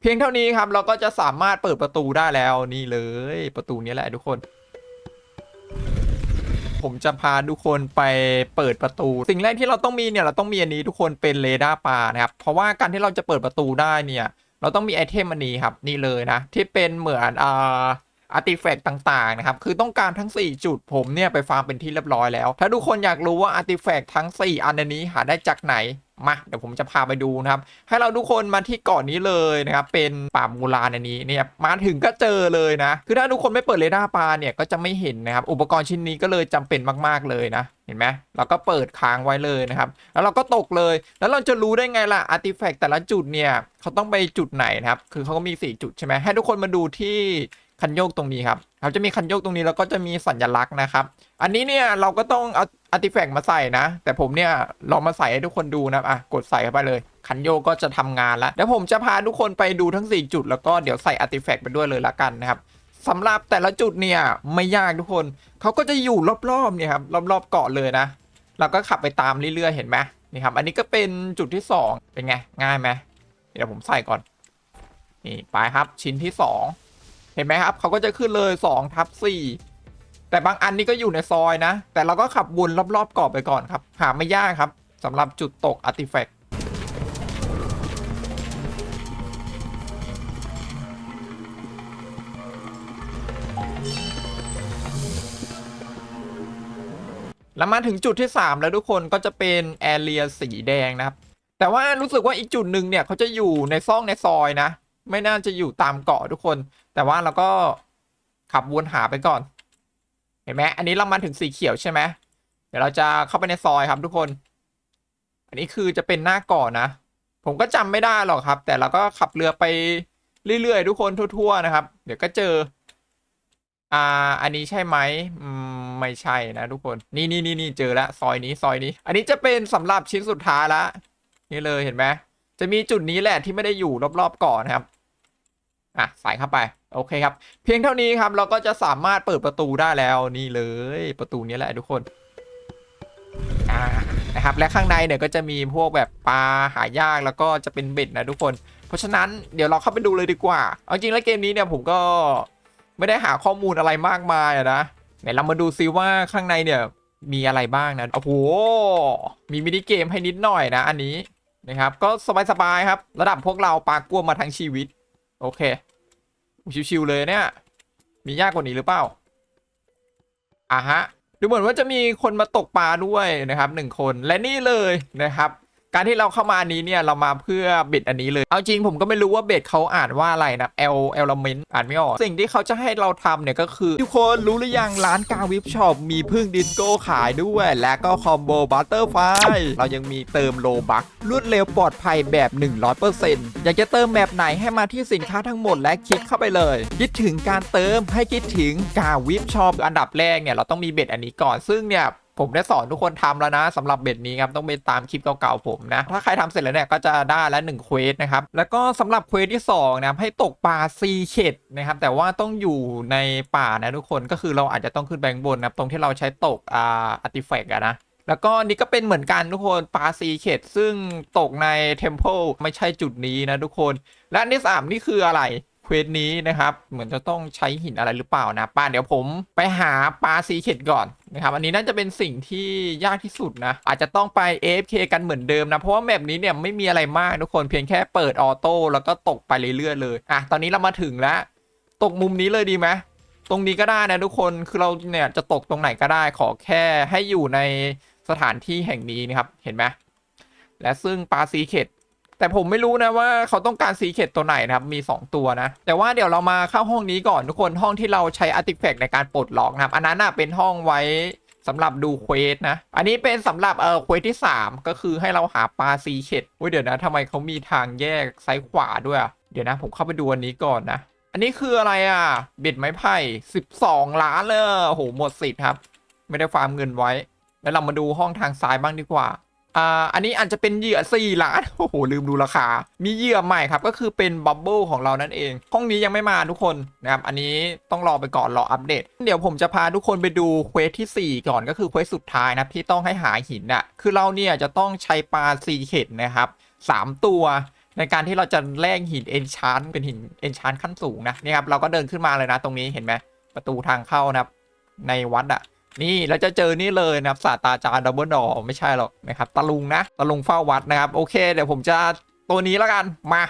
เพียงเท่านี้ครับเราก็จะสามารถเปิดประตูได้แล้วนี่เลย ประตูนี้แหละทุกคน ผมจะพาทุกคนไปเปิดประตู สิ่งแรกที่เราต้องมีเนี่ยเราต้องมีอันนี้ทุกคนเป็นเรดาร์ปลานะครับ เพราะว่าการที่เราจะเปิดประตูได้เนี่ย เราต้องมีไอเทมอันนี้ครับ นี่เลยนะ ที่เป็นเหมือนอ่า อาร์ติแฟกต์ต่างๆนะครับคือต้องการทั้ง 4 จุดผมเนี่ยไปฟาร์มเป็นที่เรียบร้อยแล้ว ถ้าทุกคนอยากรู้ว่าอาร์ติแฟกต์ทั้ง 4 อันนี้หาได้จากไหนมาเดี๋ยวผมจะพาไปดูนะครับ ให้เราทุกคนมาที่เกาะนนี้เลยนะครับ เป็นป่ามูลานอันนี้เนี่ยมาถึงก็เจอเลยนะ คือถ้าทุกคนไม่เปิดเรดาร์ปลาเนี่ยก็จะไม่เห็นนะครับ อุปกรณ์ชิ้นนี้ก็เลยจำเป็นมากๆเลยนะ เห็นไหมเราก็เปิดค้างไว้เลยนะครับ แล้วเราก็ตกเลย แล้วเราจะรู้ได้ไงล่ะอาร์ติแฟกต์แต่ละจุดเนี่ยเขาต้องไปจุดไหนนะครับ คือเขาก็มี 4 จุดใช่ไหมให้ทุกคนมาดูที่ คันโยกตรงนี้ครับเขาจะมีคันโยกตรงนี้แล้วก็จะมีสัญลักษณ์นะครับ อันนี้เนี่ยเราก็ต้องเอาอาร์ติแฟกต์มาใส่นะ แต่ผมเนี่ยลองมาใส่ให้ทุกคนดูนะครับอะกดใส่เข้าไปเลยคันโยกก็จะทำงานแล้วเดี๋ยวผมจะพาทุกคนไปดูทั้ง 4 จุด แล้วก็เดี๋ยวใส่อาร์ติแฟกต์ไปด้วยเลยละกันนะครับสำหรับแต่ละจุดเนี่ยไม่ยากทุกคนเขาก็จะอยู่รอบๆเนี่ยครับรอบๆเกาะเลยนะเราก็ขับไปตามเรื่อยๆเห็นไหมนี่ครับ อันนี้ก็เป็นจุดที่ 2 เป็นไง ง่ายไหมเดี๋ยวผมใส่ก่อน นี่ไปครับชิ้นที่ 2 เห็นไหมครับเขาก็จะขึ้นเลย2ทับ4แต่บางอันนี่ก็อยู่ในซอยนะ แต่เราก็ขับวนรอบๆเกาะไปก่อนครับ หาไม่ยากครับสำหรับจุดตกอาร์ติแฟกต์แล้วมาถึงจุดที่ 3 แล้วทุกคนก็จะเป็นแอเรียสีแดงนะครับ แต่ว่ารู้สึกว่าอีกจุดหนึ่งเนี่ยเขาจะอยู่ในซ่อกในซอยนะ ไม่น่าจะอยู่ตามเกาะทุกคน แต่ว่าเราก็ขับวนหาไปก่อน เห็นไหมอันนี้เรามาถึงสีเขียวใช่ไหมเดี๋ยวเราจะเข้าไปในซอยครับทุกคน อันนี้คือจะเป็นหน้าเกาะนะ ผมก็จำไม่ได้หรอกครับ แต่เราก็ขับเรือไปเรื่อยๆทุกคนทั่ว ๆ นะครับ เดี๋ยวก็เจอ อ่า อันนี้ใช่ไหมไม่ใช่นะทุกคนนี่นี่นี่นี่เจอแล้วซอยนี้ซอยนี้ อันนี้จะเป็นสำหรับชิ้นสุดท้ายละนี่เลยเห็นไหมจะมีจุดนี้แหละที่ไม่ได้อยู่รอบๆก่อนนะครับ อะใส่เข้าไป โอเคครับ เพียงเท่านี้ครับ เราก็จะสามารถเปิดประตูได้แล้วนี่เลย ประตูนี้แหละทุกคนอ่านะครับ และข้างในเนี่ยก็จะมีพวกแบบปลาหายากแล้วก็จะเป็นเบ็ดนะทุกคน เพราะฉะนั้นเดี๋ยวเราเข้าไปดูเลยดีกว่า เอาจริงแล้วเกมนี้เนี่ยผมก็ไม่ได้หาข้อมูลอะไรมากมายอะนะไหนเรามาดูซิว่าข้างในเนี่ยมีอะไรบ้างนะโอ้โหมีมินิเกมให้นิดหน่อยนะ อันนี้นะครับ ก็สบายๆครับ ระดับพวกเราปากกลัวมาทั้งชีวิต โอเค ชิวๆเลยเนี่ย มียากกว่านี้หรือเปล่าอะฮะดูเหมือนว่าจะมีคนมาตกปลาด้วยนะครับหนึ่งคนและนี่เลยนะครับ การที่เราเข้ามาอันนี้เนี่ยเรามาเพื่อเบ็ดอันนี้เลย เอาจริงผมก็ไม่รู้ว่าเบ็ดเขาอ่านว่าอะไรนะ L element อ่านไม่ออก สิ่งที่เขาจะให้เราทำเนี่ยก็คือ ทุกคนรู้หรือยังร้านกาวิปช็อปมีพึ่งดิสโก้ขายด้วย และก็คอมโบบัตเตอร์ไฟเรายังมีเติมโลบักรวดเร็วปลอดภัยแบบ 100%อยากจะเติมแบบไหนให้มาที่สินค้าทั้งหมดและคลิกเข้าไปเลย คิดถึงการเติมให้คิดถึงกาวิปช็อปอันดับแรกเนี่ยเราต้องมีเบ็ดอันนี้ก่อนซึ่งเนี่ย ผมได้สอนทุกคนทำแล้วนะสำหรับเบ็ดนี้ครับต้องไปตามคลิปเก่าๆผมนะ ถ้าใครทำเสร็จแล้วเนี่ยก็จะได้แล้ว1เควสนะครับ แล้วก็สำหรับเควสที่2นะให้ตกปลาซีเข็ดนะครับ แต่ว่าต้องอยู่ในป่านะทุกคนก็คือเราอาจจะต้องขึ้นแบงบนนะครับตรงที่เราใช้ตกอ่าอาร์ติแฟกต์อะนะแล้วก็นี่ก็เป็นเหมือนกันทุกคนปลาซีเข็ดซึ่งตกในเทมเพลไม่ใช่จุดนี้นะทุกคน และอันที่สามนี่คืออะไรเควสนี้นะครับ เหมือนจะต้องใช้หินอะไรหรือเปล่านะป้าเดี๋ยวผมไปหาปลาซีเข็ดก่อน นะครับอันนี้น่าจะเป็นสิ่งที่ยากที่สุดนะ อาจจะต้องไป AFK กันเหมือนเดิมนะ เพราะว่าแมปนี้เนี่ยไม่มีอะไรมากทุกคนเพียงแค่เปิดออโต้แล้วก็ตกไปเรื่อยๆเลยอะตอนนี้เรามาถึงแล้ว ตกมุมนี้เลยดีไหมตรงนี้ก็ได้นะทุกคนคือเราเนี่ยจะตกตรงไหนก็ได้ขอแค่ให้อยู่ในสถานที่แห่งนี้นะครับเห็นไหมและซึ่งปลาซีเข็ด แต่ผมไม่รู้นะว่าเขาต้องการซีเ e ตตัวไหนนะครับ มี 2 ตัวนะ แต่ว่าเดี๋ยวเรามาเข้าห้องนี้ก่อนทุกคนห้องที่เราใช้อาร์ติแฟกต์ในการปลดล็อกนะครับ อันนั้นน่ะเป็นห้องไว้สำหรับดูเควสนะ อันนี้เป็นสำหรับเออเควสที่ 3 ก็คือให้เราหาปลาซีเ e ตอุ้ยเดี๋ยวนะทำไมเขามีทางแยกซ้ายขวาด้วยเดี๋ยวนะ ผมเข้าไปดูอันนี้ก่อนนะ อันนี้คืออะไรอะ เบ็ดไม้ไผ่ 12 ล้านเลยโอ้โหหมดสิทธิ์ครับ ไม่ได้ฟาร์มเงินไว้ แล้วเรามาดูห้องทางซ้ายบ้างดีกว่า อ่าอันนี้อาจจะเป็นเหยื่อ4ล้านโอ้โหลืมดูราคา มีเหยื่อใหม่ครับก็คือเป็นบับเบิลของเรานั่นเองห้องนี้ยังไม่มาทุกคนนะครับอันนี้ต้องรอไปก่อนรออัปเดต เดี๋ยวผมจะพาทุกคนไปดูเควสที่ 4 ก่อนก็คือเควสสุดท้ายนะที่ต้องให้หาหินอะคือเราเนี่ยจะต้องใช้ปลาซีเข็ดนะครับ3 ตัวในการที่เราจะแลกหินเอนชานเป็นหินเอนชานขั้นสูงนะนี่ครับเราก็เดินขึ้นมาเลยนะตรงนี้เห็นไหมประตูทางเข้านะครับในวัดอะ นี่เราจะเจอนี่เลยนะครับศาสตราจารย์ดับเบิลดอไม่ใช่หรอกนะครับตะลุงนะตะลุงเฝ้าวัดนะครับ โอเค เดี๋ยวผมจะตัวนี้แล้วกันมา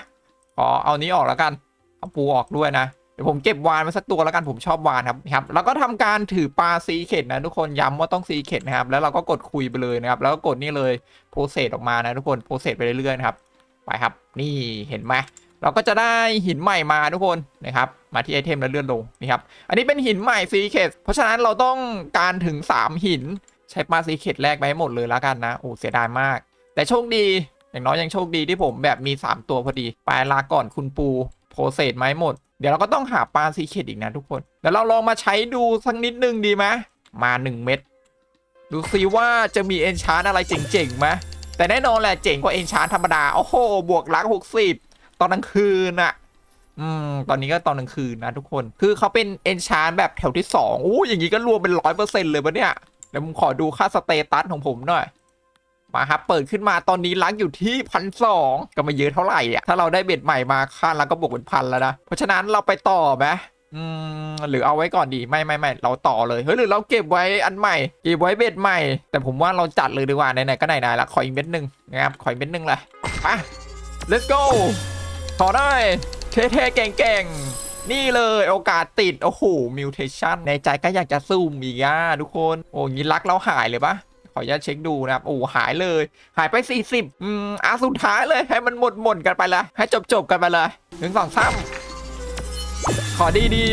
ขอเอานี้ออกแล้วกันเอาปูออกด้วยนะเดี๋ยวผมเก็บวานมาสักตัวแล้วกันผมชอบวานครับครับ แล้วก็ทำการถือปลาซีเข็ดนะทุกคนย้ำว่าต้องซีเข็ดนะครับ แล้วเราก็กดคุยไปเลยนะครับ แล้วก็กดนี่เลยโปรเซสออกมานะทุกคนโปรเซสไปเรื่อยๆนะครับไปครับ นี่เห็นไหม เราก็จะได้หินใหม่มาทุกคนนะครับมาที่ไอเทมแล้วเลื่อนลงนี่ครับอันนี้เป็นหินใหม่ซีเข็ดเพราะฉะนั้นเราต้องการถึง 3 หิน ใช้ปลาซีเข็ดแรกไปให้หมดเลยแล้วกันนะโอ้เสียดายมาก แต่โชคดีอย่างน้อยยังโชคดีที่ผมแบบมี 3 ตัวพอดีไปลาก่อนคุณปูโปรเซสไม้หมด เดี๋ยวเราก็ต้องหาปลาซีเค็ดอีกนะทุกคนเดี๋ยวเราลองมาใช้ดูสักนิดนึงดีไหมมา 1 เม็ดดูซิว่าจะมีเอนชานอะไรเจ๋งๆไหมแต่แน่นอนแหละเจ๋งกว่าเอนชานธรรมดาโอ้โหบวกลักหกสิบ ตอนกลางคืนอะอืมตอนนี้ก็ตอนกลางคืนนะทุกคน คือเขาเป็นเอนชานแบบแถวที่2อู้อย่างนี้ก็รวมเป็นร้อยเปอร์เซ็นต์เลยปะเนี่ยเดี๋ยวผมขอดูค่าสเตตัสของผมหน่อย มาครับเปิดขึ้นมาตอนนี้ลักอยู่ที่พันสองก็ไม่เยอะเท่าไหร่อะถ้าเราได้เบ็ดใหม่มาค่าลักก็บวกเป็นพันแล้วนะ เพราะฉะนั้นเราไปต่อไหมอืมหรือเอาไว้ก่อนดีไม่ไม่ไม่เราต่อเลยเฮ้ยหรือเราเก็บไว้อันใหม่เก็บไว้เบ็ดใหม่ แต่ผมว่าเราจัดเลยดีกว่าไหนๆก็ไหนๆละขออีกเม็ดหนึ่งนะครับขออีกเม็ดหนึ่งเลยไป let's go ขอได้เท่ๆเก่งๆ นี่เลยโอกาสติด โอ้โหมิวเทชันในใจก็อยากจะซูมอีกอะทุกคน โอ้ยลักเราหายเลยปะขออนุญาตเช็คดูนะครับ โอ้หายเลย หายไป 40 อืมอะสุดท้ายเลยให้มันหมดหมดกันไปเลยให้จบจบกันไปเลยหนึ่งสองสามขอดีดี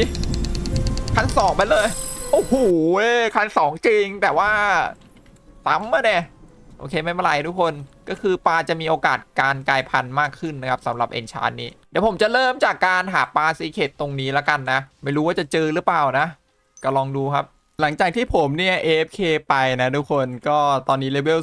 คันสองไปเลย โอ้โหเว้นสองจริงแต่ว่าซ้ำมาเนี่ย เคไม่เป็นไรทุกคนก็คือปลาจะมีโอกาสการกลายพันธุ์มากขึ้นนะครับสำหรับเอนชานนี้ เดี๋ยวผมจะเริ่มจากการหาปลาซีเคตตรงนี้แล้วกันนะ ไม่รู้ว่าจะเจอหรือเปล่านะ ก็ลองดูครับ หลังจากที่ผมเนี่ย AFK ไปนะทุกคนก็ตอนนี้เลเวล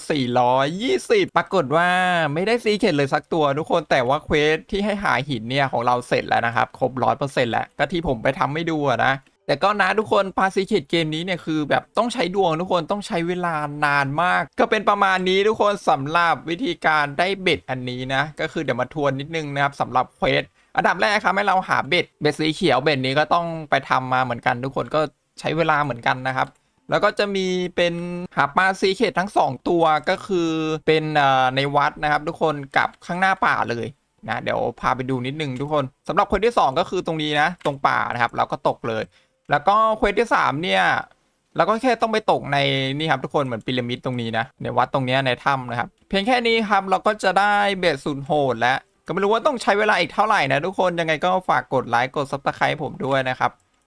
420 ปรากฏว่าไม่ได้ซีเ e ตเลยสักตัวทุกคนแต่ว่าเควสที่ให้หาหินเนี่ยของเราเสร็จแล้วนะครับ ครบ 100%แล้วก็ที่ผมไปทำไม่ดูนะ แต่ก็นะทุกคนปาซีเ e ตเกมนี้เนี่ยคือแบบต้องใช้ดวงทุกคนต้องใช้เวลานานมาก ก็เป็นประมาณนี้ทุกคนสำหรับวิธีการได้เบ็ดอันนี้นะ ก็คือเดี๋ยวมาทวนนิดนึงนะครับสำหรับเควสอันดับแรกครับให้เราหาเบ็ดเบ็ดสีเขียวเบ็ดนี้ก็ต้องไปทำมาเหมือนกัน ทุกคนก็ใช้เวลาเหมือนกันนะครับแล้วก็จะมีเป็นหาปลาซีเขตทั้ง 2 ตัวก็คือเป็นเอ่อในวัดนะครับ ทุกคนกับข้างหน้าป่าเลยนะเดี๋ยวพาไปดูนิดนึงทุกคนสำหรับคนที่ 2 ก็คือตรงนี้นะ ตรงป่านะครับ เราก็ตกเลย แล้วก็เควสที่สามเนี่ยเราก็แค่ต้องไปตกในนี่ครับทุกคนเหมือนพีระมิดตรงนี้นะในวัดตรงนี้ในถ้ำนะครับ เพียงแค่นี้ครับเราก็จะได้เบสศูนย์โหดแล้วก็ไม่รู้ว่าต้องใช้เวลาอีกเท่าไหร่นะทุกคนยังไงก็ฝากกดไลค์กดซับสไครต์ผมด้วยนะครับ